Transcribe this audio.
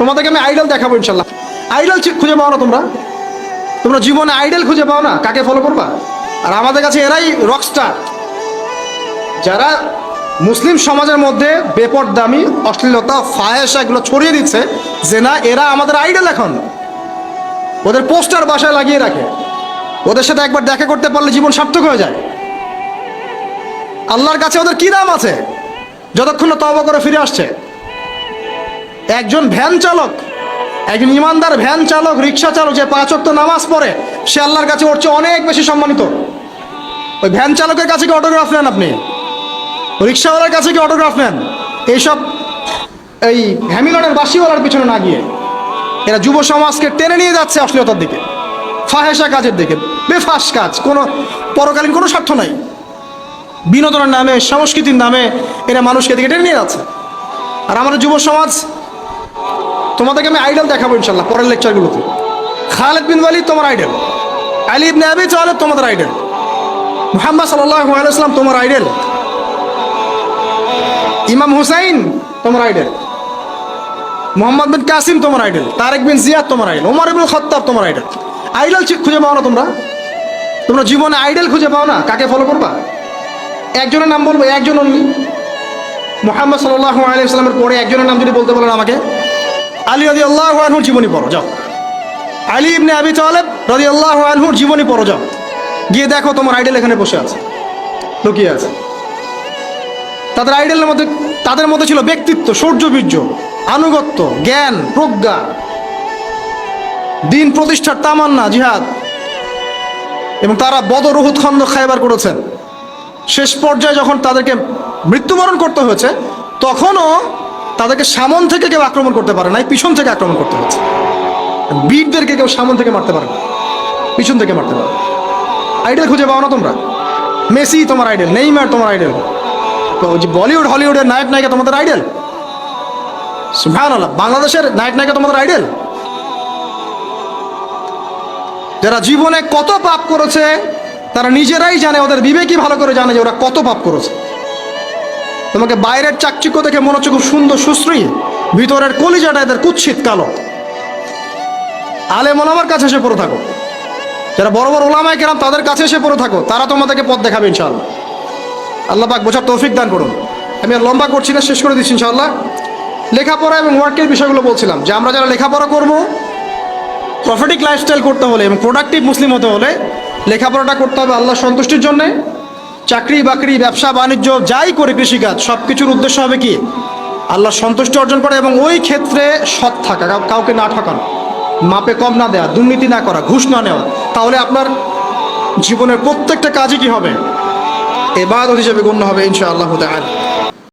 তোমাদেরকে আমি আইডল দেখাবো ইনশাল্লাহ। আইডল খুঁজে পাও না তোমরা? তোমরা জীবনে আইডল খুঁজে পাও না? কাকে ফলো করবা? আর আমাদের কাছে এরাই রকস্টার যারা মুসলিম সমাজের মধ্যে বেপরদামি, অশ্লীলতা ফাহেসা এগুলো ছড়িয়ে দিচ্ছে, যে না, এরা আমাদের আইডল এখন। ওদের পোস্টার বাসায় লাগিয়ে রাখে। ওদের সাথে একবার দেখা করতে পারলে জীবন সার্থক হয়ে যায়। আল্লাহর কাছে ওদের কি দাম আছে? যতক্ষণ না তবা করে ফিরে আসছে। একজন ভ্যান চালক, একজন ইমানদার ভ্যান চালক, রিক্সা চালক যে পাঁচ ওয়াক্ত নামাজ পড়ে, সে আল্লাহর কাছে ওর চেয়ে অনেক বেশি সম্মানিত। ওই ভ্যান চালকের কাছে কি অটোগ্রাফ নেন আপনি? রিক্সাওয়ালার কাছে কি অটোগ্রাফ নেন? এইসব এই হ্যামিলনের বাসিওয়ালার পিছনে না গিয়ে। এরা যুব সমাজকে টেনে নিয়ে যাচ্ছে অশ্লীলতার দিকে ফাহেসা কাজের দিকে, বেফাস কাজ, কোনো পরকালীন কোনো স্বার্থ নাই। বিনোদনের নামে, সংস্কৃতির নামে এরা মানুষকে দিকে টেনে নিয়ে যাচ্ছে। আর আমাদের যুব সমাজ তোমাদেরকে আমি আইডল দেখাবো ইনশাল্লাহ পরের লেকচারগুলোতে খালেদ বিন ওয়ালিদ তোমার আইডল আলী ইবনে আবি তালেব তোমাদের আইডল মুহাম্মদ সাল্লাম তোমার আইডল ইমাম হুসাইন তোমার আইডল মোহাম্মদ বিন কাসিম তোমার আইডল তারেক বিন জিয়াদ তোমার আইডল ওমর ইবনুল খাত্তাব তোমার আইডল আইডল খুঁজে পাও না তোমরা? তোমরা জীবনে আইডল খুঁজে পাও না? কাকে ফলো করবা? একজনের নাম বলব, একজন অনলি মোহাম্মদ সাল্লাহ আলাইসালামের পরে একজনের নাম যদি বলতে বলেন আমাকে। আলী রদি আল্লাহ আনহুর জীবনী পড়ো, যাও। আলী ইবনে আবি তালেব রদি আল্লাহ আনহুর জীবনী পড়ো, যাও। গিয়ে দেখো তোমার আইডেল এখানে বসে আছে, লুকিয়ে আছে। তাদের আইডেলের মধ্যে, তাদের মধ্যে ছিল ব্যক্তিত্ব সৌর্যবীর্য আনুগত্য, জ্ঞান, প্রজ্ঞা, দিন প্রতিষ্ঠার তামান্না, জিহাদ, এবং তারা বদর রহুদ খন্দ খাইবার করেছেন। শেষ পর্যায়ে যখন তাদেরকে মৃত্যুবরণ করতে হয়েছে, তখনও তাদেরকে সামন থেকে কেউ আক্রমণ করতে পারে না পিছন থেকে আক্রমণ করতে হয়েছে বীরদেরকে কেউ সামন থেকে মারতে পারে না, পিছন থেকে মারতে পারে আইডেল খুঁজে পাও না তোমরা? মেসি তোমার আইডেল নেইমার তোমার আইডেল বলিউড, হলিউডের নায়ক নায়িকা তোমাদের আইডেল সুভান বাংলাদেশের নায়ক নায়িকা তোমাদের আইডেল যারা জীবনে কত পাপ করেছে, তারা নিজেরাই জানে, ওদের বিবেকই ভালো করে জানে যে ওরা কত পাপ করেছে। তোমাকে বাইরের চাকচিক্য দেখে মনে হচ্ছে খুব সুন্দর সুশ্রী। ভিতরের কলিজাটা এদের কুৎসিত কালো। আলে মোলামার কাছে এসে পড়ে থাকো। যারা বড় বড় ওলামায় কেরাম তাদের কাছে এসে পড়ে থাকো। তারা তোমাদেরকে পথ দেখাবে ইনশাআল্লাহ। আল্লাহ পাক বোঝার তৌফিক দান করুন। আমি আর লম্বা করছি না, শেষ করে দিচ্ছি ইনশাআল্লাহ। লেখাপড়া এবং ওয়ার্কের বিষয়গুলো বলছিলাম। যে আমরা যারা লেখাপড়া করব প্রফিটিক লাইফস্টাইল করতে হলে এবং প্রোডাক্টিভ মুসলিম হতে হলে লেখাপড়াটা করতে হবে আল্লাহ সন্তুষ্টির জন্যে। চাকরি বাকরি, ব্যবসা, বাণিজ্য, যাই করে কৃষিকাজ সব কিছুর উদ্দেশ্য হবে কি? আল্লাহ সন্তুষ্টি অর্জন করা এবং ওই ক্ষেত্রে সৎ থাকা কাউকে না ঠকানো, মাপে কম না দেওয়া দুর্নীতি না করা, ঘুষ না নেওয়া, তাহলে আপনার জীবনের প্রত্যেকটা কাজই কি হবে? এবাদত হিসেবে গণ্য হবে ইনশাআল্লাহ তাআলা।